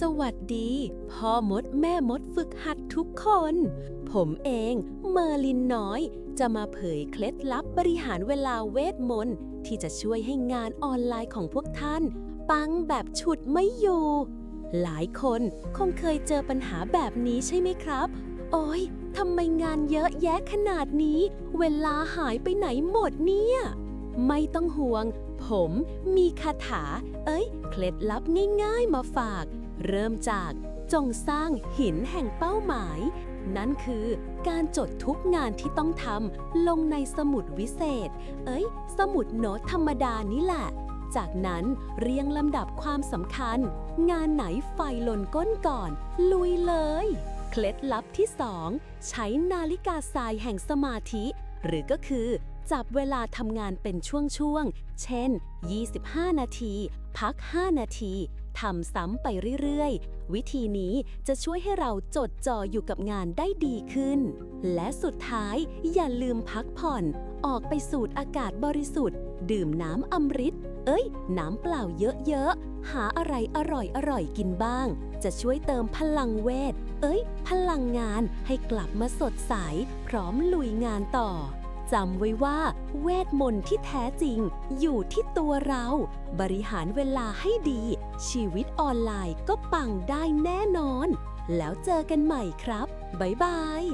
สวัสดี พ่อมดแม่มดฝึกหัดทุกคน ผมเองเมอร์ลินน้อย จะมาเผยเคล็ดลับบริหารเวลาเวทมนต์ที่จะช่วยให้งานออนไลน์ของพวกท่าน ปังแบบฉุดไม่อยู่ หลายคนคงเคยเจอปัญหาแบบนี้ใช่ไหมครับ โอ้ยทำไมงานเยอะแยะขนาดนี้ เวลาหายไปไหนหมดเนี่ย ไม่ต้องห่วง ผมมีคาถา เอ้ย เคล็ดลับง่ายๆมาฝาก เริ่มจากจงสร้างหินแห่งเป้าหมาย นั่นคือการจดทุกงานที่ต้องทำลงในสมุดวิเศษ เอ้ย สมุดโน้ตธรรมดานี่แหละ จากนั้นเรียงลำดับความสำคัญ งานไหนไฟลนก้นก่อน ลุยเลย เคล็ดลับที่ 2 ใช้นาฬิกาทรายแห่งสมาธิ หรือก็คือ จับเวลาทำงานเป็นช่วงๆ เช่น 25 นาที พัก 5 นาทีทำซ้ำไปเรื่อยๆ วิธีนี้จะช่วยให้เราจดจ่ออยู่กับงานได้ดีขึ้น และสุดท้ายอย่าลืมพักผ่อน ออกไปสูดอากาศบริสุทธิ์ ดื่มน้ำอมฤต เอ้ย น้ำเปล่าเยอะๆ หาอะไรอร่อยๆ กินบ้าง จะช่วยเติมพลังเวท เอ้ย พลังงานให้กลับมาสดใส พร้อมลุยงานต่อ จำไว้ว่าเวทมนต์ที่แท้จริงอยู่ที่ตัวเรา บริหารเวลาให้ดี ชีวิตออนไลน์ก็ปังได้แน่นอน แล้วเจอกันใหม่ครับ บ๊ายบาย